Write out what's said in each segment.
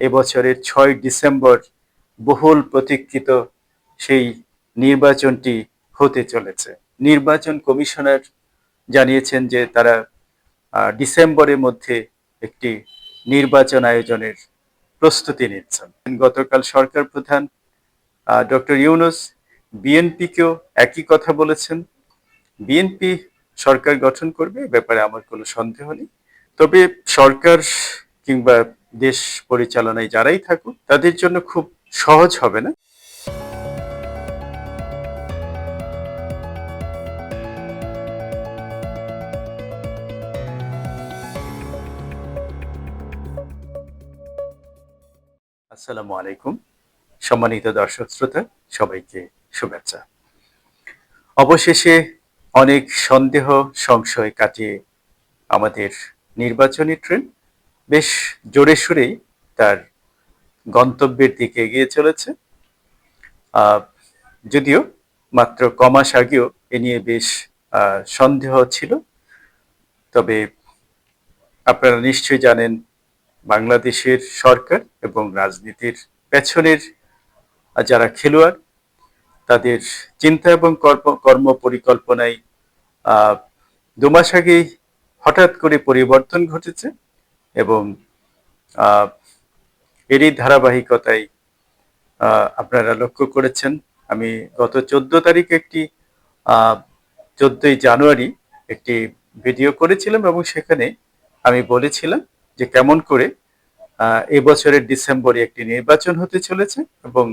এবছরের ছয় ডিসেম্বর বহুল প্রতীক্ষিত সেই নির্বাচনটি হতে চলেছে। নির্বাচন কমিশনার জানিয়েছেন যে তারা ডিসেম্বরের মধ্যে একটি নির্বাচন আয়োজনের প্রস্তুতি নিচ্ছেন। গতকাল সরকার প্রধান ডক্টর ইউনুস বিএনপিকেও একই কথা বলেছেন। বিএনপি সরকার গঠন করবে ব্যাপারে আমার কোনো সন্দেহ নেই। তবে সরকার কিংবা দেশ পরিচালনায় যারাই থাকুক, তাদের জন্য খুব সহজ হবে না? আসসালামু আলাইকুম। সম্মানিত দর্শক শ্রোতা, সবাইকে শুভেচ্ছা। অবশেষে অনেক সন্দেহ, সংশয় কাটিয়ে আমাদের নির্বাচনী ট্রেন বেশ জোরে সুরেই তার গন্তব্যের দিকে এগিয়ে চলেছে। যদিও মাত্র কমাস আগেও এ নিয়ে বেশ সন্দেহ ছিল। তবে আপনারা নিশ্চয়ই জানেন, বাংলাদেশের সরকার এবং রাজনীতির পেছনের যারা খেলোয়াড়, তাদের চিন্তা এবং কর্ম কর্ম পরিকল্পনায় দু মাস আগেই হঠাৎ করে পরিবর্তন ঘটেছে। এবং এরই ধারাবাহিকতায় আপনারা লক্ষ্য করেছেন, আমি গত চোদ্দ তারিখ একটি চোদ্দই জানুয়ারি একটি ভিডিও করেছিলাম এবং সেখানে আমি বলেছিলাম যে কেমন করে এবছরের ডিসেম্বরে একটি নির্বাচন হতে চলেছে এবং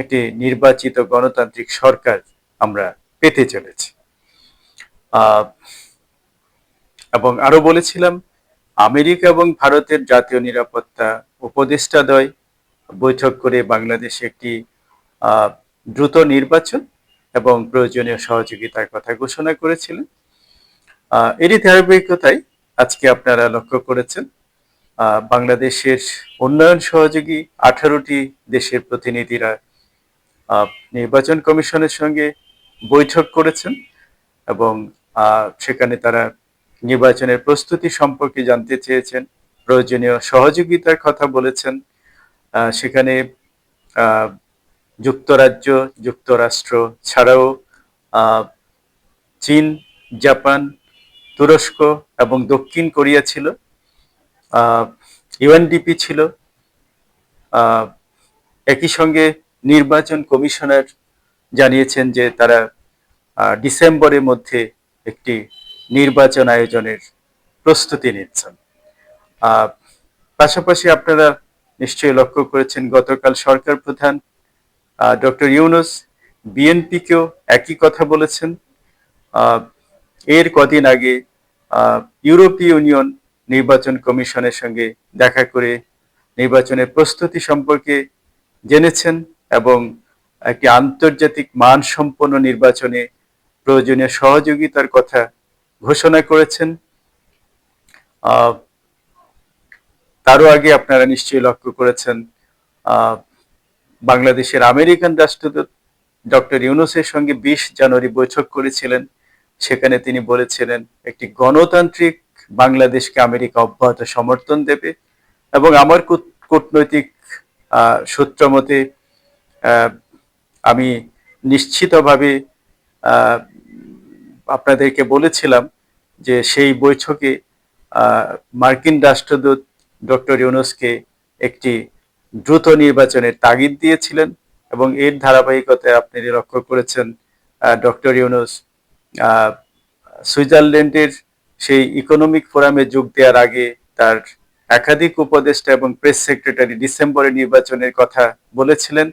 একটি নির্বাচিত গণতান্ত্রিক সরকার আমরা পেতে চলেছি। এবং আরও বলেছিলাম আমেরিকা এবং ভারতের জাতীয় নিরাপত্তা উপদেষ্টাদ্বয় বৈঠক করে বাংলাদেশে একটি দ্রুত নির্বাচন এবং প্রয়োজনীয় সহযোগিতার কথা ঘোষণা করেছিলেন। এরই ধারাবাহিকতায় আজকে আপনারা লক্ষ্য করেছেন বাংলাদেশের উন্নয়ন সহযোগী আঠারোটি দেশের প্রতিনিধিরা নির্বাচন কমিশনের সঙ্গে বৈঠক করেছেন এবং সেখানে তারা নির্বাচনের প্রস্তুতি সম্পর্কে জানতে চেয়েছেন। প্রয়োজনীয় সহযোগিতার কথা বলেছেন। সেখানে যুক্তরাজ্য, যুক্তরাষ্ট্র ছাড়াও চীন, জাপান, তুরস্ক এবং দক্ষিণ কোরিয়া ছিল। ইউএনডিপি ছিল। একই সঙ্গে নির্বাচন কমিশনার জানিয়েছেন যে তারা ডিসেম্বরের মধ্যে একটি নির্বাচন আয়োজনের প্রস্তুতি নিচ্ছেন। পাশাপাশি আপনারা নিশ্চয়ই লক্ষ্য করেছেন, গতকাল সরকার প্রধান ডক্টর ইউনুস বিএনপিকেও একই কথা বলেছেন। এর কদিন আগে ইউরোপীয় ইউনিয়ন নির্বাচন কমিশনের সঙ্গে দেখা করে নির্বাচনের প্রস্তুতি সম্পর্কে জেনেছেন এবং একটি আন্তর্জাতিক মানসম্পন্ন নির্বাচনে প্রয়োজনীয় সহযোগিতার কথা ঘোষণা করেছেন। তারও আগে আপনারা নিশ্চয়ই লক্ষ্য করেছেন বাংলাদেশের আমেরিকান রাষ্ট্রদূত ডক্টর ইউনুসের সঙ্গে বিশ জানুয়ারি বৈঠক করেছিলেন। সেখানে তিনি বলেছিলেন, একটি গণতান্ত্রিক বাংলাদেশকে আমেরিকা অব্যাহত সমর্থন দেবে এবং আমার কূট- কূটনৈতিক সূত্র মতে আমি নিশ্চিতভাবে আপনাদেরকে বলেছিলাম যে সেই বৈঠকে মার্কিন রাষ্ট্রদূত ডক্টর ইউনুসকে একটি দ্রুত নির্বাচনের তাগিদ দিয়েছিলেন এবং এর ধারাবাহিকতায় আপনি লক্ষ্য করেছেন ডক্টর ইউনুস সুইজারল্যান্ডের সেই ইকোনমিক ফোরামে যোগ দেওয়ার আগে তার একাধিক উপদেষ্টা এবং প্রেস সেক্রেটারি ডিসেম্বরে নির্বাচনের কথা বলেছিলেন।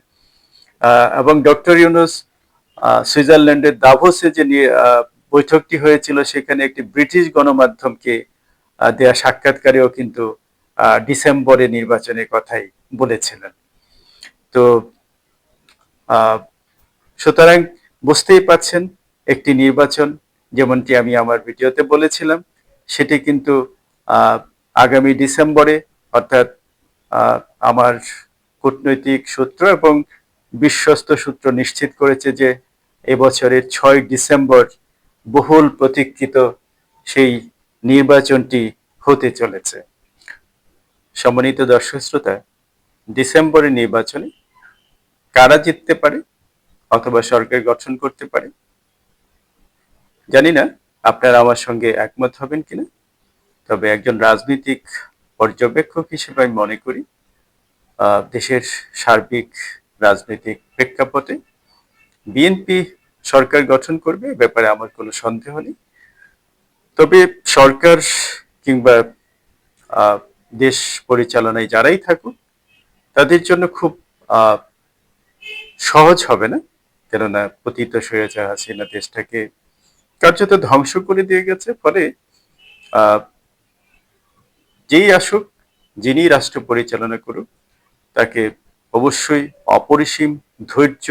এবং ডক্টর ইউনুস সুইজারল্যান্ডের দাভোসে যে বৈঠকটি হয়েছিল সেখানে একটি ব্রিটিশ গণমাধ্যমকে দেয়া সাক্ষাৎকারেও কিন্তু ডিসেম্বরে নির্বাচনের কথাই বলেছিলেন। তো সুতরাং বুঝতেই পাচ্ছেন একটি নির্বাচন, যেমনটি আমি আমার ভিডিওতে বলেছিলাম, সেটি কিন্তু আগামী ডিসেম্বরে, অর্থাৎ আমার কূটনৈতিক সূত্র এবং বিশ্বস্ত সূত্র নিশ্চিত করেছে যে এবছরের ছয় ডিসেম্বর বহুল প্রতীক্ষিত সেই নির্বাচনটি হতে চলেছে। সম্মানিত দর্শক শ্রোতা, ডিসেম্বরের নির্বাচনে কারা জিততে পারে অথবা সরকার গঠন করতে পারে? জানি না, আপনারা আমার সঙ্গে একমত হবেন কিনা, তবে একজন রাজনৈতিক পর্যবেক্ষক হিসেবে আমি মনে করি দেশের সার্বিক রাজনৈতিক প্রেক্ষাপটে বিএনপি সরকার গঠন করবে ব্যাপারে আমার কোনো সন্দেহ নেই। তবে সরকার কিংবা দেশ পরিচালনায় যারাই থাকুক, তাদের জন্য খুব সহজ হবে না। কেননা পতিত স্বৈরাচার হাসিনা দেশটাকে কার্যত ধ্বংস করে দিয়ে গেছে। ফলে যেই আসুক, যিনি রাষ্ট্র পরিচালনা করুক, তাকে অবশ্যই অপরিসীম ধৈর্য,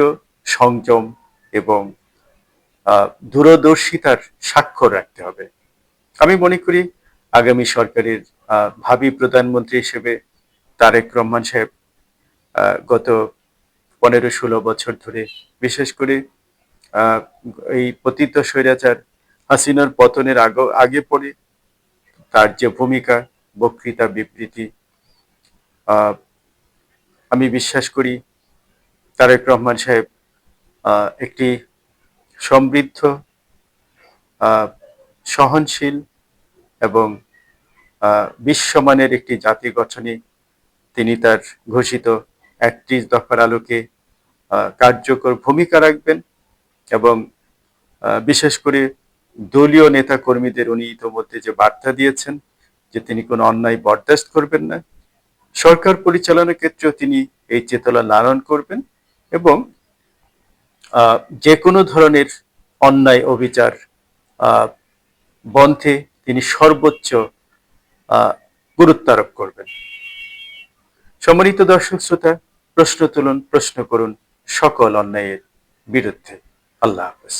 সংযম এবং দূরদর্শিতার স্বাক্ষর রাখতে হবে। আমি মনে করি আগামী সরকারের ভাবি প্রধানমন্ত্রী হিসেবে তারেক রহমান সাহেব গত পনেরো ষোলো বছর ধরে বিশেষ করে এই পতিত স্বৈরাচার হাসিনার পতনের আগে আগে পড়ে তার যে ভূমিকা, বক্তৃতা, বিবৃতি আমি বিশ্বাস করি তারেক রহমান সাহেব একটি সমৃদ্ধ সহনশীল এবং বিশ্বমানের একটি জাতি গঠনে তিনি তার ঘোষিত একত্রিশ দফার আলোকে কার্যকর ভূমিকা রাখবেন এবং বিশেষ করে দলীয় নেতা কর্মীদের উনি ইতোমধ্যে যে বার্তা দিয়েছেন যে তিনি কোনো অন্যায় বরদাস্ত করবেন না। সরকার পরিচালনার ক্ষেত্রেও তিনি এই চেতনা লালন করবেন এবং যে কোনো ধরনের অন্যায় অবিচার বন্ধে তিনি সর্বোচ্চ গুরুত্ব আরোপ করবেন। সম্মানিত দর্শক শ্রোতা, প্রশ্ন তুলুন, প্রশ্ন করুন সকল অন্যায়ের বিরুদ্ধে। আল্লাহ হাফেজ।